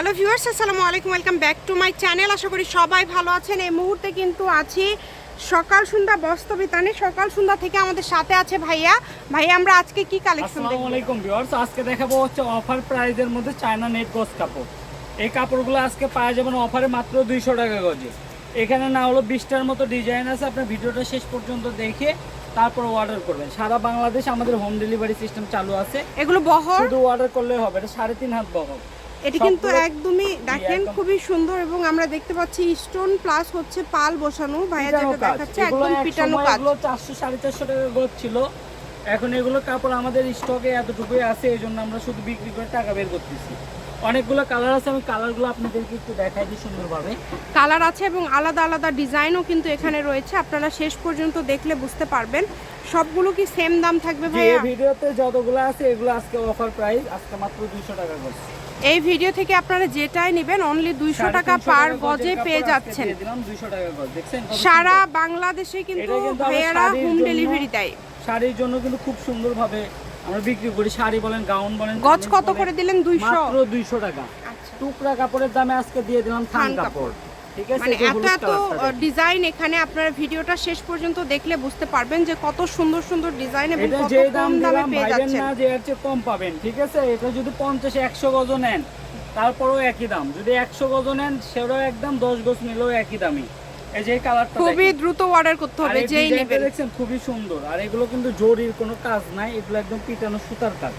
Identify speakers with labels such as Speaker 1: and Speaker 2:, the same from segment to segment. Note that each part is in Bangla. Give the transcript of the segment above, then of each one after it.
Speaker 1: হ্যালো ভিউয়ার্স আসসালামু আলাইকুম welcome back to my channel. আশা করি সবাই ভালো আছেন। এই মুহূর্তে কিন্তু আছি সকাল সন্ধ্যা বস্তবিতানে। সকাল সন্ধ্যা থেকে আমাদের সাথে আছে ভাইয়া। ভাইয়া আমরা আজকে কি কালেকশন
Speaker 2: আসসালামু আলাইকুম ভিউয়ার্স আজকে দেখাবো হচ্ছে অফার প্রাইজের মধ্যে চায়না নেট গজ কাপড়। এই কাপড়গুলো আজকে পাওয়া যাবেন অফারে মাত্র দুইশো টাকা গজে। এখানে না হলো বিশটার মতো ডিজাইন আছে। আপনার ভিডিওটা শেষ পর্যন্ত দেখে তারপর অর্ডার করবেন। সারা বাংলাদেশ আমাদের হোম ডেলিভারি সিস্টেম চালু আছে।
Speaker 1: এগুলো বহর?
Speaker 2: শুধু অর্ডার করলে হবে এটা সাড়ে তিন হাত বহর।
Speaker 1: এটি কিন্তু একদমই দেখেন খুবই সুন্দর এবং আমরা দেখতে পাচ্ছি স্টোন প্লাস হচ্ছে পাল বসানো। ভাইয়া যেটা দেখাচ্ছে একদম পিটানো কাজ।
Speaker 2: এগুলো চারশো সাড়ে চারশো টাকা গোছ ছিল। এখন এগুলো কাপড় আমাদের স্টকে এতটুকুই আছে এই জন্য আমরা শুধু বিক্রি করে টাকা বের করতেছি। অনেকগুলো কালার আছে আমি কালারগুলো আপনাদেরকে একটু দেখাই দিই সুন্দরভাবে।
Speaker 1: কালার আছে এবং আলাদা আলাদা ডিজাইনও কিন্তু এখানে রয়েছে। আপনারা শেষ পর্যন্ত দেখলে বুঝতে পারবেন। সবগুলো কি সেম দাম থাকবে ভাইয়া?
Speaker 2: ভিডিওতে যতগুলো আছে এগুলো আজকে অফার প্রাইস আজকে মাত্র দুইশো টাকা গোছ
Speaker 1: এই ভিডিও থেকে আপনারা যেটাই নেবেন অনলি দুইশো টাকা পার গজে পেয়ে যাচ্ছেন
Speaker 2: দিয়ে দিলাম 200 টাকা গজ। দেখছেন কত
Speaker 1: সারা বাংলাদেশে কিন্তু ভাইয়ারা হোম ডেলিভারি দেয়।
Speaker 2: শাড়ির জন্য কিন্তু খুব সুন্দরভাবে আমরা বিক্রি করি। শাড়ি বলেন গাউন বলেন
Speaker 1: গজ কত করে দিলেন? দুইশো?
Speaker 2: দুইশো টাকা।
Speaker 1: আচ্ছা।
Speaker 2: টুকরা কাপড়ের দামে আজকে দিয়ে দিলাম থান কাপড়।
Speaker 1: মানে এত এত ডিজাইন এখানে আপনারা ভিডিওটা শেষ পর্যন্ত দেখলে বুঝতে পারবেন যে কত সুন্দর সুন্দর ডিজাইন এবং কত কম
Speaker 2: দামে
Speaker 1: পেয়ে যাচ্ছেন।
Speaker 2: না যে এর চেয়ে কম পাবেন ঠিক আছে? এটা যদি পঞ্চাশ একশো গজ নেন তারপরেও একই দাম। যদি একশো গজ নেন সেটাও একদম দশ গজ নিলেও একই দামই। এই যে কালারটা
Speaker 1: খুবই দ্রুত অর্ডার করতে হবে যেই নেবেন।
Speaker 2: দেখছেন খুবই সুন্দর। আর এগুলো কিন্তু জরির কোনো কাজ নাই এগুলো একদম পিটানো সুতার কাজ।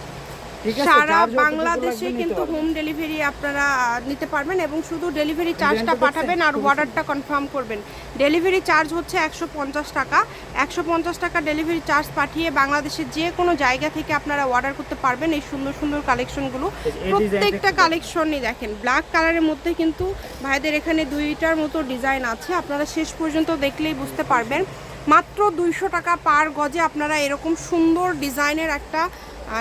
Speaker 1: সারা বাংলাদেশে কিন্তু হোম ডেলিভারি আপনারা নিতে পারবেন এবং শুধু ডেলিভারি চার্জটা পাঠাবেন আর অর্ডারটা কনফার্ম করবেন। ডেলিভারি চার্জ হচ্ছে একশো পঞ্চাশ টাকা। একশো পঞ্চাশ টাকা ডেলিভারি চার্জ পাঠিয়ে বাংলাদেশের যে কোনো জায়গা থেকে আপনারা অর্ডার করতে পারবেন এই সুন্দর সুন্দর কালেকশনগুলো প্রত্যেকটা কালেকশনই দেখেন। ব্ল্যাক কালারের মধ্যে কিন্তু ভাইদের এখানে দুইটার মতো ডিজাইন আছে। আপনারা শেষ পর্যন্ত দেখলেই বুঝতে পারবেন। মাত্র দুইশো টাকা পার গজে আপনারা এরকম সুন্দর ডিজাইনের একটা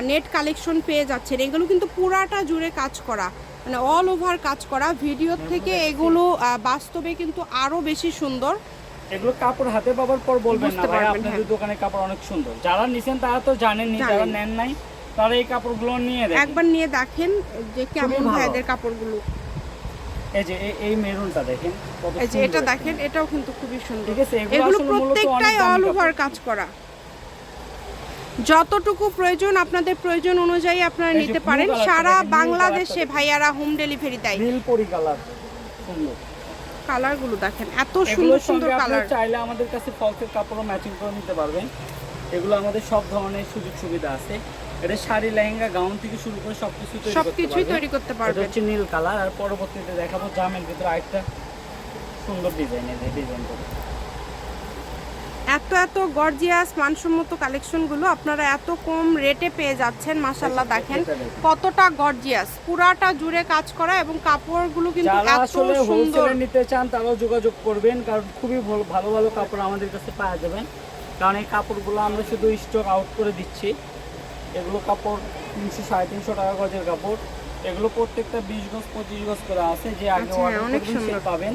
Speaker 1: নেট কালেকশন পেয়ে যাচ্ছেন। এগুলো কিন্তু পুরাটা জুড়ে কাজ করা মানে অল ওভার কাজ করা। ভিডিও থেকে এগুলো বাস্তবে কিন্তু আরও বেশি সুন্দর।
Speaker 2: এগুলো কাপড় হাতে পাওয়ার পর বলবেন না ভাই আপনাদের
Speaker 1: হ্যাঁ।
Speaker 2: দোকানের কাপড় অনেক সুন্দর। যারা নিছেন তারা তো জানেননি যারা নেন নাই তারা এই কাপড়গুলো নিয়ে দেখেন।
Speaker 1: একবার নিয়ে দেখেন যে কেমন। ভাইদের কাপড়গুলো।
Speaker 2: এই যে এই- মেরুনটা দেখেন
Speaker 1: এই যে এটা দেখেন। এটাও কিন্তু খুবই সুন্দর।
Speaker 2: ঠিক আছে, এগুলো
Speaker 1: প্রত্যেকটাই অল ওভার কাজ করা। যতটুকু প্রয়োজন আপনাদের প্রয়োজন অনুযায়ী আপনারা নিতে পারেন। সারা বাংলাদেশে ভাইয়ারা হোম ডেলিভারি দেয়।
Speaker 2: কালার সুন্দর।
Speaker 1: কালারগুলো দেখেন এত সুন্দর সুন্দর কালার
Speaker 2: চাইলে আমাদের কাছে ফলসের কাপড়ও ম্যাচিং করে নিতে পারবেন। এগুলো আমাদের সব ধরনের সুযোগ সুবিধা আছে। এটা শাড়ি লেহেঙ্গা গাউন থেকে শুরু করে সবকিছু তৈরি করতে
Speaker 1: সবকিছুই
Speaker 2: পারবেন।
Speaker 1: তৈরি করতে
Speaker 2: এটা
Speaker 1: পারবেন
Speaker 2: হচ্ছে নীল কালার আর পরবর্তীতে দেখাবো জামের ভিতরে আরেকটা সুন্দর ডিজাইনের ডিজাইন করে
Speaker 1: এত এত গর্জিয়াস মানসম্মত কালেকশনগুলো আপনারা এত কম রেটে পেয়ে যাচ্ছেন মাশাল্লাহ
Speaker 2: এটা
Speaker 1: দেখেন। কতটা গর্জিয়াস পুরাটা জুড়ে কাজ করা এবং কাপড়গুলো কিন্তু এত
Speaker 2: আসলে
Speaker 1: সুন্দর
Speaker 2: নিতে চান তারাও যোগাযোগ করবেন কারণ খুবই ভালো ভালো কাপড় আমাদের কাছে পাওয়া যাবেন কারণ এই কাপড়গুলো আমরা শুধু স্টক আউট করে দিচ্ছি এগুলো কাপড় তিনশো সাড়ে তিনশো টাকা গজের কাপড় এগুলো প্রত্যেকটা বিশ গজ পঁচিশ গজ করে আছে যে আগে
Speaker 1: আচ্ছা, অনেক সুন্দর।
Speaker 2: পাবেন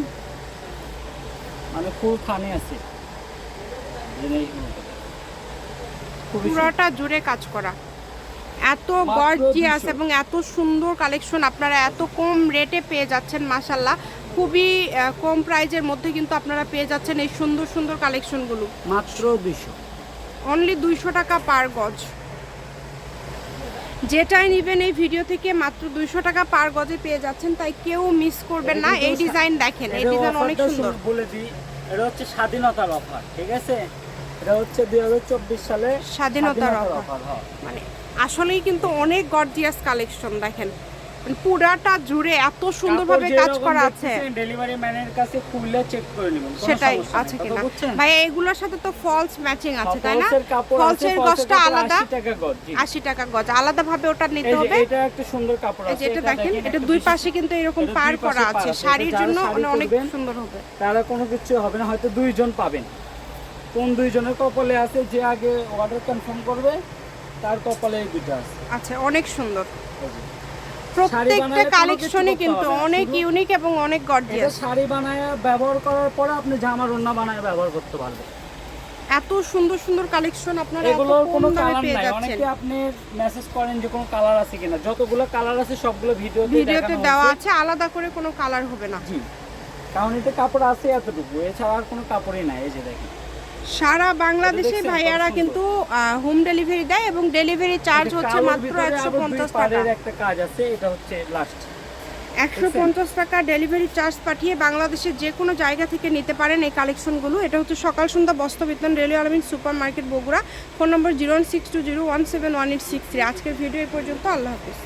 Speaker 2: মানে ফুল থানে আছে।
Speaker 1: পুরাটা জুড়ে কাজ করা। এত গর্জিয়াস এবং এত সুন্দর কালেকশন আপনারা এত কম রেটে পেয়ে যাচ্ছেন মাশাল্লাহ খুবই কম প্রাইজের মধ্যে কিন্তু আপনারা পেয়ে যাচ্ছেন এই সুন্দর সুন্দর কালেকশনগুলো
Speaker 2: মাত্র দুইশো
Speaker 1: অনলি দুইশো টাকা পার গজ। যেটাই নেবেন এই ভিডিও থেকে মাত্র দুইশো টাকা পার গজে পেয়ে যাচ্ছেন তাই কেউ মিস করবেন না। এই ডিজাইন দেখেন এই ডিজাইন অনেক সুন্দর।
Speaker 2: বলে দিই এটা হচ্ছে স্বাধীনতার অফার ঠিক আছে? এটা হচ্ছে দুই হাজার চব্বিশ সালে
Speaker 1: স্বাধীনতার
Speaker 2: অফার হ্যাঁ।
Speaker 1: মানে আসলেই কিন্তু অনেক গর্জিয়াস কালেকশন দেখেন। পুরাটা জুড়ে এত সুন্দরভাবে কাজ করা আছে।
Speaker 2: ডেলিভারি ম্যানের কাছে খুলে চেক করে নেবেন
Speaker 1: সেটাই আছে কিনা? ভাই এগুলোর সাথে তো ফলস ম্যাচিং আছে তাই না?
Speaker 2: ফলসের
Speaker 1: গজটা আলাদা।
Speaker 2: 80 টাকা গজ, জি।
Speaker 1: আশি টাকা গজ আলাদা ভাবে ওটা নিতে হবে।
Speaker 2: এটা একটা সুন্দর কাপড় আছে
Speaker 1: এটা দেখেন এটা দুই পাশে কিন্তু এরকম পার করা আছে। শাড়ির জন্য মানে অনেক সুন্দর হবে।
Speaker 2: তারা কোনো কিছু হবে না হয়তো দুইজন পাবেন। কোন দুইজনের কপালে আছে যে আগে অর্ডার কনফার্ম করবে তার কপালে এই দুটো আছে।
Speaker 1: আচ্ছা অনেক সুন্দর। প্রত্যেকটা কালেকশনই কিন্তু অনেক ইউনিক এবং অনেক
Speaker 2: এটা
Speaker 1: গর্জিয়াস
Speaker 2: শাড়ি বানায় ব্যবহার করার পরে আপনি জামার ওড়না বানায় ব্যবহার করতে পারবেন।
Speaker 1: এত সুন্দর সুন্দর কালেকশন আপনারা এত
Speaker 2: এগুলোর কোনো কালার নাই। অনেকে আপনি মেসেজ করেন যে কোনো কালার আছে কিনা। যতগুলো কালার আছে সবগুলো ভিডিওতে
Speaker 1: ভিডিওতে দেওয়া আছে আলাদা করে কোনো কালার হবে না।
Speaker 2: জি। কারণ এতে কাপড় আছে এতটুকু। এছাড়া আর কোনো কাপড়ই নাই এই যে দেখেন।
Speaker 1: সারা বাংলাদেশে ভাইয়ারা কিন্তু হোম ডেলিভারি দেয় এবং ডেলিভারি চার্জ হচ্ছে মাত্র একশো পঞ্চাশ টাকা।
Speaker 2: একটা কাজ আছে এটা হচ্ছে লাস্ট
Speaker 1: একশো পঞ্চাশ টাকা ডেলিভারি চার্জ পাঠিয়ে বাংলাদেশের যে কোনো জায়গা থেকে নিতে পারেন এই কালেকশনগুলো এটা হচ্ছে সকাল সন্ধ্যা বস্ত্র বিতরণ রেলওয়ে আলমিন super market Bogura. Phone number zero one six two zero one seven one eight six three আজকের ভিডিও এই পর্যন্ত আল্লাহ হাফিজ।